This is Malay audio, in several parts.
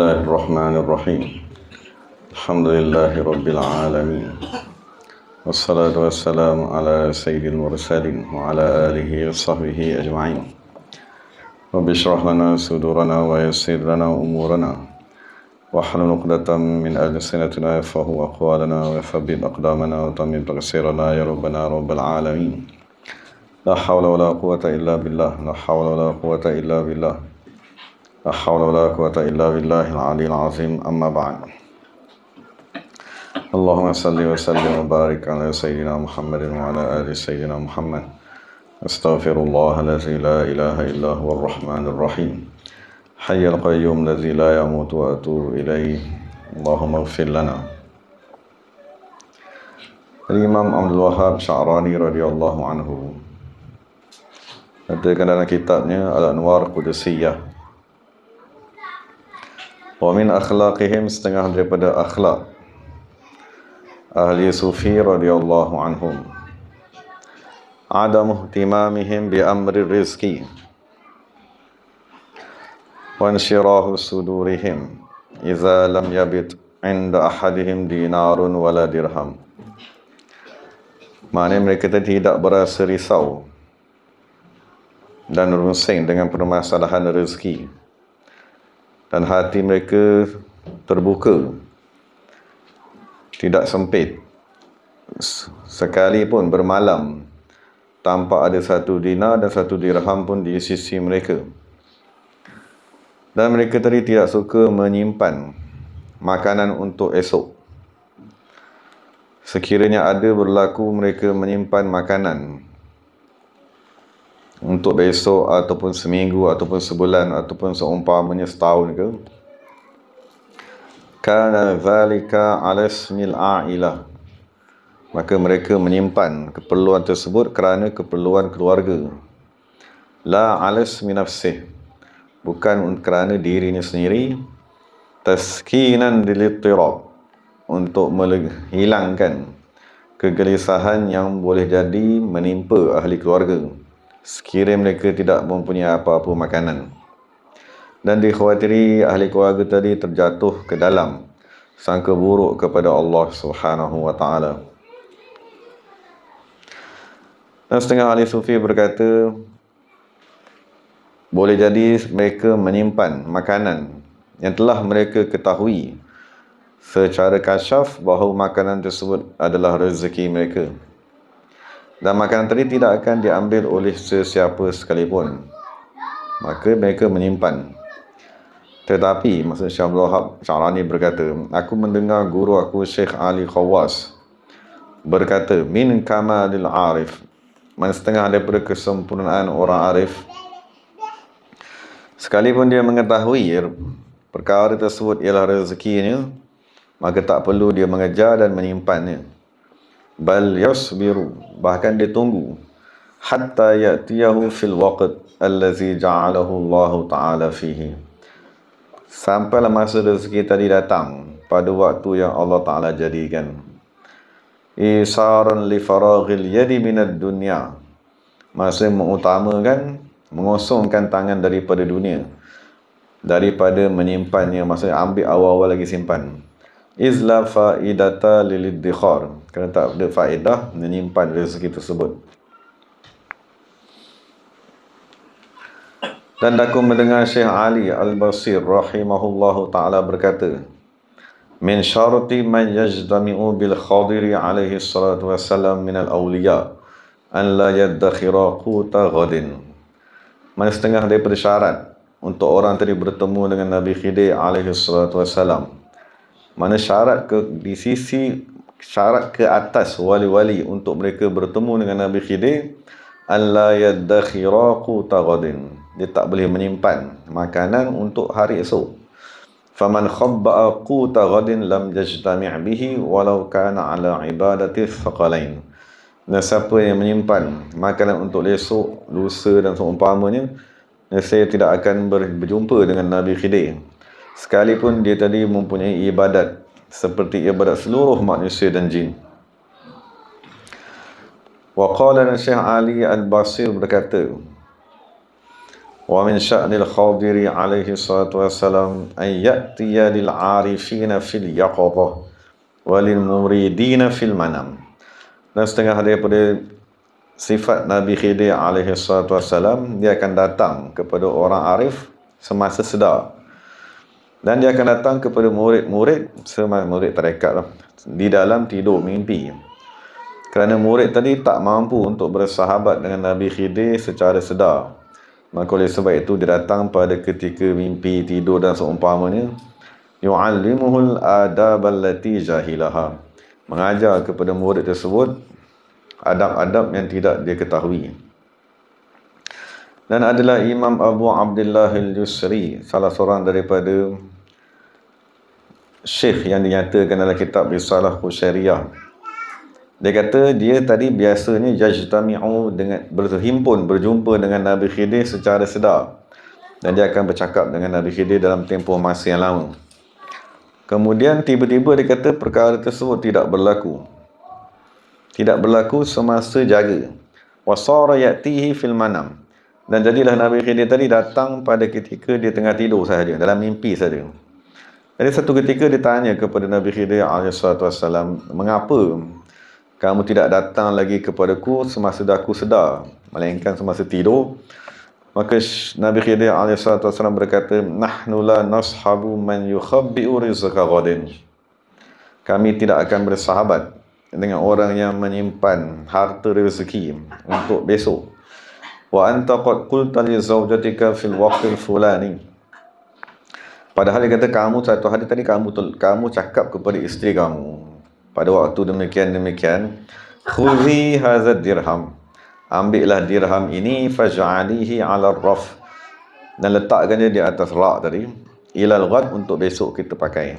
الله الرحمن الرحيم الحمد لله رب العالمين والصلاة والسلام على سيد المرسلين وعلى آله وصحبه أجمعين رب اشرح لنا صدورنا ويسر لنا أمورنا واحلل عقدة من ألسنتنا يفقهوا أقوالنا وثبت أقدامنا وتمم تقصيرنا يا ربنا رب العالمين لا حول ولا قوة إلا بالله لا حول ولا قوة إلا بالله لا حول ولا قوة إلا بالله العلي العظيم. أما بعد. اللهم صل وسلم وبارك على سيدنا محمد وعلى آل سيدنا محمد. أستغفر الله الذي لا إله إلا هو الرحمن الرحيم. حي القيوم الذي لا يموت وأتوب إليه. اللهم اغفر لنا. Imam Abdul Wahab Sya'rani radhiyallahu anhu katakan dalam kitabnya Al-Anwar Qudusiyah. Wa min akhlaqihim setengah daripada akhlak ahli sufi radhiyallahu anhum. Adam ihtimamihim bi amri rizki. Wa inshirahu sudurihim idza lam yabit inda ahadihim dinarun wala dirham. Maknanya mereka tidak berasa risau dan rusing dengan permasalahan rezeki dan hati mereka terbuka. Tidak sempit. Sekalipun bermalam tanpa ada satu dinar dan satu dirham pun di sisi mereka. Dan mereka tadi tidak suka menyimpan makanan untuk esok. Sekiranya ada berlaku mereka menyimpan makanan untuk besok ataupun seminggu ataupun sebulan ataupun seumpamanya setahun ke kana zalika ala ismil ailah maka mereka menyimpan keperluan tersebut kerana keperluan keluarga. La ala ismi nafsih bukan kerana dirinya sendiri. Taskinan dilittirab untuk menghilangkan kegelisahan yang boleh jadi menimpa ahli keluarga sekiranya mereka tidak mempunyai apa-apa makanan. Dan dikhawatiri ahli keluarga tadi terjatuh ke dalam sangka buruk kepada Allah Subhanahu wa taala. Dan setengah ahli sufi berkata boleh jadi mereka menyimpan makanan yang telah mereka ketahui secara kasyaf bahawa makanan tersebut adalah rezeki mereka dan makanan tadi tidak akan diambil oleh sesiapa sekalipun. Maka mereka menyimpan. Tetapi maksud Syekh Abdul Wahab Syarani berkata aku mendengar guru aku Syekh Ali Khawas berkata min kamalil arif mana setengah daripada kesempurnaan orang arif. Sekalipun dia mengetahui perkara tersebut ialah rezekinya maka tak perlu dia mengejar dan menyimpannya bal yasbiru bahkan dia tunggu. Hatta yatiyahu fil waqt allazi ja'alahu Allah taala fihi. Sampailah masa rezeki tadi datang pada waktu yang Allah taala jadikan. Isaran li faraghil yadi minad dunya. Masa mengutamakan mengosongkan tangan daripada dunia. Daripada menyimpannya masa ambil awal-awal lagi simpan izla faidata liliddikhar. Kerana tak ada faedah menyimpan rezeki tersebut. Dan aku mendengar Syekh Ali Al-Basir rahimahullahu taala berkata min syarati man yajtami'u bil khadiri alaihi salatu wassalam min al-awliya an la yaddakhira quta ghadin. Mana setengah daripada syarat untuk orang tadi bertemu dengan Nabi Khidir alaihi salatu wassalam mana syarat ke di sisi syarat ke atas wali-wali untuk mereka bertemu dengan Nabi Khidir alla yadakhira quta ghadin dia tak boleh menyimpan makanan untuk hari esok. Faman khabba quta ghadin lam yajtami' bihi walau kana ala ibadati thaqalain. Dan siapa yang menyimpan makanan untuk esok lusa dan seumpamanya saya tidak akan berjumpa dengan Nabi Khidir sekalipun dia tadi mempunyai ibadat seperti ibadat seluruh manusia dan jin. Wa qala Syekh Ali Al-Basir berkata, "Wa min sya'nil khadiri alaihi salatu wasalam an ya'tiya lil-'arifina fil yaqadhah wa lil-muridina fil manam." Dan setengah hari daripada sifat Nabi Khidir alaihi salatu wasalam, dia akan datang kepada orang arif semasa sedar dan dia akan datang kepada murid-murid semasa murid tarekat lah, di dalam tidur mimpi kerana murid tadi tak mampu untuk bersahabat dengan Nabi Khidir secara sedar Maka oleh sebab itu dia datang pada ketika mimpi, tidur dan seumpamanya. Yu'allimuhul adab allati jahilaha. Mengajar kepada murid tersebut adab-adab yang tidak dia ketahui. Dan adalah Imam Abu Abdullah al-Yusri, salah seorang daripada syekh yang dinyatakan dalam kitab Risalah Khusyariah. Dia kata dia tadi biasanya yajtami'u dengan berhimpun berjumpa dengan Nabi Khidir secara sedar dan dia akan bercakap dengan Nabi Khidir dalam tempoh masa yang lama. Kemudian tiba-tiba dia kata perkara tersebut tidak berlaku. Tidak berlaku semasa jaga. Wasara ya'tihi fil manam. Dan jadilah Nabi Khidir tadi datang pada ketika dia tengah tidur sahaja, dalam mimpi sahaja. Jadi satu ketika dia tanya kepada Nabi Khidir AS, mengapa kamu tidak datang lagi kepadaku semasa aku sedar? Melainkan semasa tidur. Maka Nabi Khidir AS berkata nahnu la nashabu man yukhabbi'u rizqa ghadin. Kami tidak akan bersahabat dengan orang yang menyimpan harta rezeki untuk besok wa anta qad qulta li zawjatika fil waqti fulani. Padahal dia kata kamu satu hari tadi kamu kamu cakap kepada isteri kamu. Pada waktu demikian demikian khudhi hadha dirham. Ambillah dirham ini faj'alihi 'ala raf. Dan letakkan dia di atas rak tadi. Ila al-ghad untuk besok kita pakai.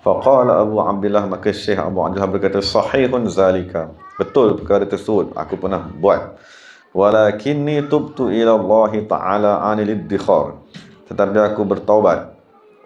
Faqala abu abdullah maka syekh abu abdullah berkata sahihun zalika. Betul perkara tersebut aku pernah buat walakinni tubtu ila Allah taala anil iddikhar tetapi aku bertaubat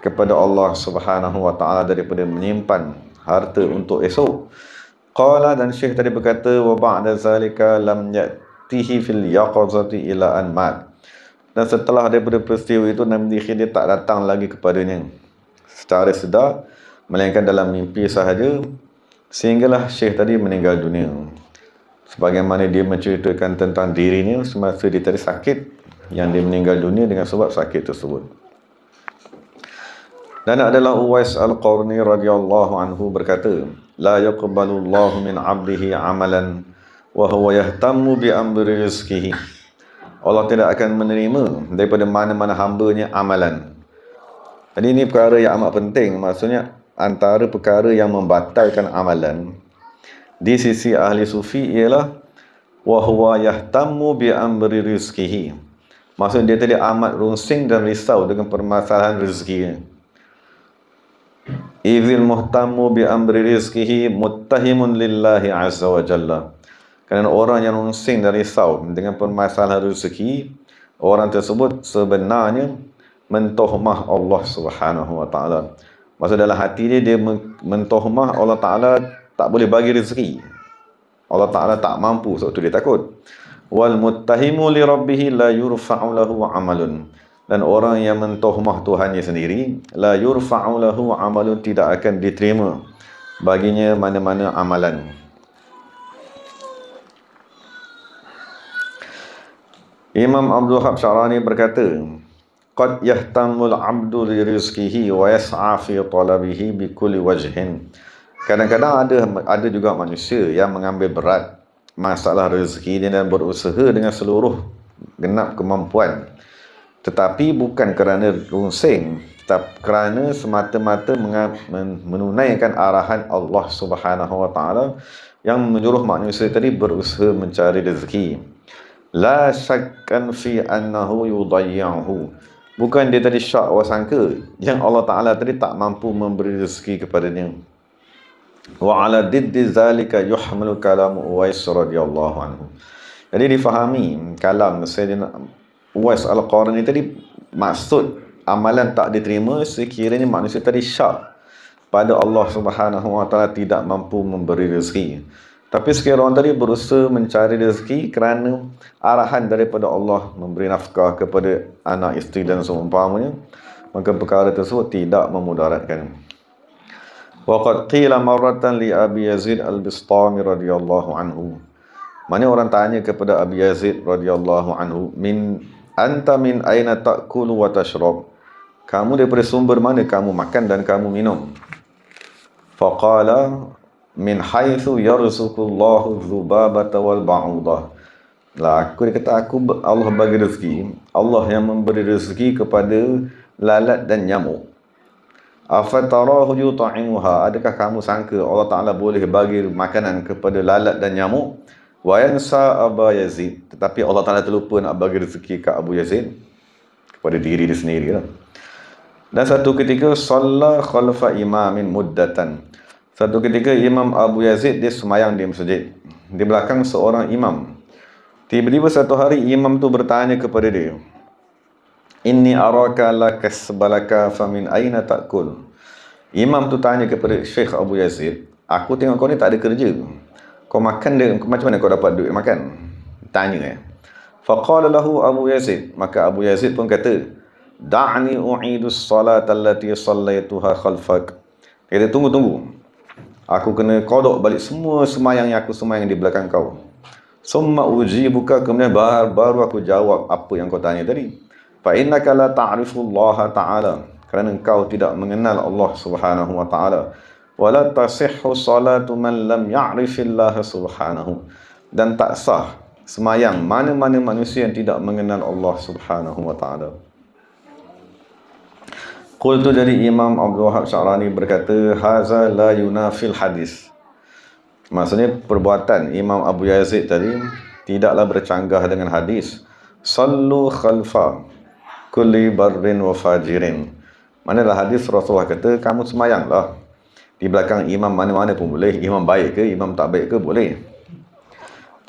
kepada Allah Subhanahu wa taala daripada menyimpan harta untuk esok. Qala dan Syekh tadi berkata wa ba'da zalika lam yatihi fil yaqazati ila an mat. Dan setelah daripada peristiwa itu Nabi Khidir tak datang lagi kepadanya secara sedar melainkan dalam mimpi sahaja sehinggalah Syekh tadi meninggal dunia. Sebagaimana dia menceritakan tentang dirinya semasa dia tadi sakit yang dia meninggal dunia dengan sebab sakit tersebut. Dan adalah Uwais Al-Qarni radhiyallahu anhu berkata, "La yaqbalu Allah min 'abdihi 'amalan wa huwa yahtammu bi amri rizqihi." Allah tidak akan menerima daripada mana-mana hamba-Nya amalan. Jadi ini perkara yang amat penting, maksudnya antara perkara yang membatalkan amalan di sisi ahli sufi ialah wa huwa yahtammu bi amri rizqihi. Maksudnya dia tadi amat rungsing dan risau dengan permasalahan rezeki. Izil muhtamu bi amri rizkihi muttahimun lillahi azza wa jalla. Kerana orang yang rungsing dan risau dengan permasalahan rezeki, orang tersebut sebenarnya mentohmah Allah subhanahu wa ta'ala. Maksud dalam hati dia, dia mentohmah Allah ta'ala tak boleh bagi rezeki. Allah ta'ala tak mampu, sebab tu dia takut. Wal muttahimu li rabbihi la yurfa'u lahu amalun dan orang yang mentohmah Tuhannya sendiri la yurfa'u lahu amalun tidak akan diterima baginya mana-mana amalan Imam Abdul Hab Syarani berkata qad yahtamul abdu li rizqihi wa yas'a fi talabihi bi kulli wajhin kadang-kadang ada ada juga manusia yang mengambil berat masalah rezeki dan berusaha dengan seluruh genap kemampuan. Tetapi bukan kerana rungsing tetapi kerana semata-mata menunaikan arahan Allah Subhanahu wa taala yang menyuruh manusia tadi berusaha mencari rezeki. La syakkan fi annahu yudayyahu bukan dia tadi syak wasangka yang Allah taala tadi tak mampu memberi rezeki kepadanya wa ala diddi zalika yuhmalu kalam Uwais radhiyallahu anhu jadi difahami kalam Sayyidina Uwais Al-Qarni tadi maksud amalan tak diterima sekiranya manusia tadi syak pada Allah Subhanahu Wa Taala tidak mampu memberi rezeki. Tapi sekian orang tadi berusaha mencari rezeki kerana arahan daripada Allah memberi nafkah kepada anak isteri dan seumpamanya. Maka perkara tersebut tidak memudaratkan. Waqad qila marratan li Abi Yazid Al-Bistami radhiyallahu anhu. Mana orang tanya kepada Abi Yazid radhiyallahu anhu, "Min anta min aina ta'kulu wa tashrab?" Kamu daripada sumber mana kamu makan dan kamu minum? Faqala min haitsu yarzuqullahu dzubabata wal ba'udah. Lah aku dia kata aku Allah bagi rezeki. Allah yang memberi rezeki kepada lalat dan nyamuk. Afatarahu yut'imuha. Adakah kamu sangka Allah Taala boleh bagi makanan kepada lalat dan nyamuk? Wa yansa Aba Yazid. Tetapi Allah Taala terlupa nak bagi rezeki ke Abu Yazid kepada diri dia sendiri lah. Dan satu ketika salla khalfa imamin muddatan. Satu ketika Imam Abu Yazid dia semayang di masjid. Di belakang seorang imam. Tiba-tiba satu hari imam tu bertanya kepada dia. Inni araka la kasbalaka famin aina ta'kul. Imam tu tanya kepada Syekh Abu Yazid, aku tengok kau ni tak ada kerja. Kau makan dia macam mana kau dapat duit makan? Tanya eh. Faqala lahu Abu Yazid, maka Abu Yazid pun kata, "Da'ni u'idu as-salata allati sallaituha khalfak." Dia tunggu tunggu. Aku kena kodok balik semua semayang yang aku semayang di belakang kau. Summa uji buka kemudian baru aku jawab apa yang kau tanya tadi. Fa innaka la ta'rifu Allah Ta'ala. Kerana kau tidak mengenal Allah Subhanahu wa Ta'ala. Wa la tasihhu salatu man lam ya'rifillah Subhanahu. Dan tak sah semayang mana-mana manusia yang tidak mengenal Allah Subhanahu wa Ta'ala. Qultu dari Imam Abdul Wahab Syarani berkata haza la yunafil hadis. Maksudnya perbuatan Imam Abu Yazid tadi tidaklah bercanggah dengan hadis. Sallu khalfa kulli barrin wa fajirin. Manalah hadis Rasulullah kata kamu semayanglah di belakang imam mana-mana pun boleh. Imam baik ke, imam tak baik ke boleh.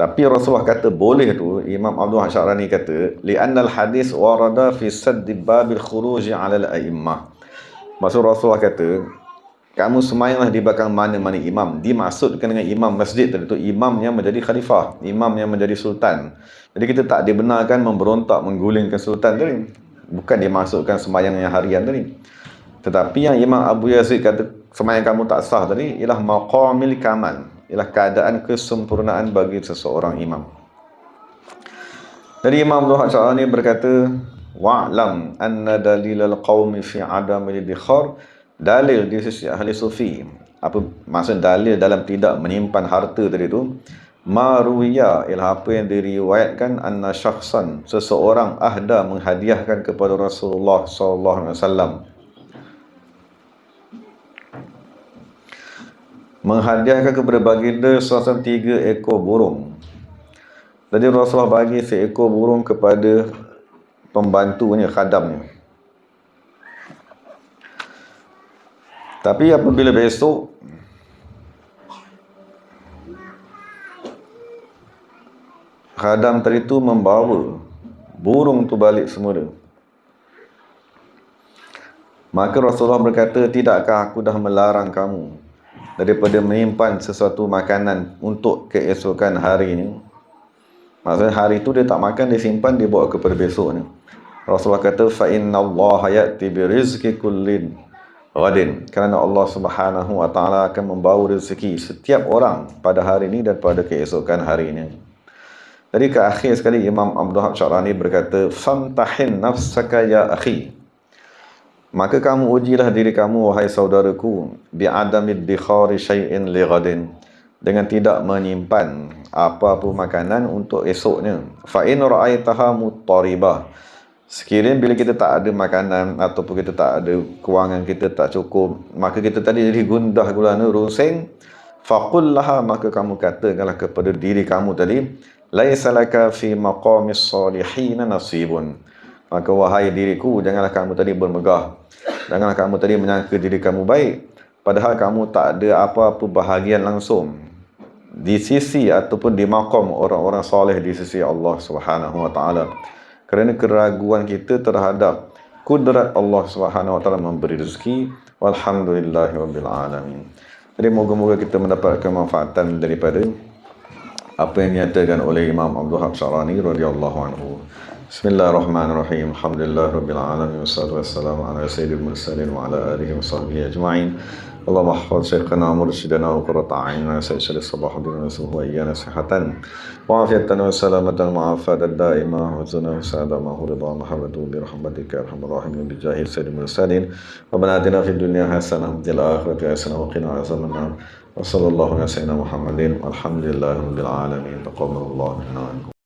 Tapi Rasulullah kata boleh tu Imam Abdul Hasyarani kata li'annal hadis warada fi sadd babil khuruj 'ala al-a'immah. Maksud Rasulullah kata kamu semayanglah di belakang mana-mana imam. Dimaksudkan dengan imam masjid tadi tu imam yang menjadi khalifah, imam yang menjadi sultan. Jadi kita tak dibenarkan memberontak menggulingkan sultan tadi. Bukan dimaksudkan semayang yang harian tadi. Tetapi yang Imam Abu Yazid kata semayang kamu tak sah tadi ialah maqamil kamal ialah keadaan kesempurnaan bagi seseorang imam. Jadi Imam Abdul Haq ni berkata, Wa'lam anna dalilal qawmi fi adam al-dikhar Dalil di sisi ahli sufi apa maksud dalil dalam tidak menyimpan harta tadi tu Maruya ialah apa yang diriwayatkan anna syakhsan seseorang ahda menghadiahkan kepada Rasulullah sallallahu alaihi wasallam menghadiahkan kepada baginda suasana tiga ekor burung. Jadi Rasulullah bagi seekor burung kepada pembantunya, khadamnya. Tapi apabila besok khadam tadi tu membawa burung tu balik semula. Maka Rasulullah berkata, tidakkah aku dah melarang kamu daripada menyimpan sesuatu makanan untuk keesokan hari ini. Maksudnya hari itu dia tak makan, dia simpan, dia bawa kepada besok ni. Rasulullah kata, فَإِنَّ اللَّهَ يَأْتِ بِرِزْكِ كُلِّنْ Wadin. Kerana Allah subhanahu wa ta'ala akan membawa rezeki setiap orang pada hari ini dan pada keesokan hari ini. Jadi ke akhir sekali Imam Abdul Hab Syarani berkata Famtahin nafsaka ya akhi. Maka kamu ujilah diri kamu wahai saudaraku Bi adamid dikhari syai'in li ghadin. Dengan tidak menyimpan apa-apa makanan untuk esoknya. Fa'in ra'aitaha mutaribah Sekiranya bila kita tak ada makanan ataupun kita tak ada kewangan kita tak cukup, maka kita tadi jadi gundah gulana rusing. Faqullaha maka kamu katakanlah kepada diri kamu tadi, laisa laka fi maqamis salihin nasibun. Maka wahai diriku, janganlah kamu tadi bermegah. Janganlah kamu tadi menyangka diri kamu baik. Padahal kamu tak ada apa-apa bahagian langsung. Di sisi ataupun di makom orang-orang soleh di sisi Allah Subhanahu Wa Taala. Kerana keraguan kita terhadap kudrat Allah Subhanahu Wa Taala memberi rezeki. Walhamdulillahirabbil alamin. Jadi moga-moga kita mendapatkan manfaatan daripada apa yang dinyatakan oleh Imam Abdul Hab Syarani radhiyallahu anhu. Bismillahirrahmanirrahim. Alhamdulillah rabbil alamin wassalatu wassalamu ala sayyidil mursalin wa ala alihi wa ajma'in. اللهم احفظ شيخنا مرشدنا وقرة أعيننا سيد الصباح وسوه وإيانا صحة وعافية وسلامة وعافاة الدائمة وزنا وسعادة ما هو رضا محمد برحمتك أرحم الراحمين بجاه سيد المرسلين ربنا في الدنيا حسنة وفي الآخرة حسنة وقنا عذاب النار وصلى الله على سيدنا محمد والحمد لله رب العالمين. تقبل الله منا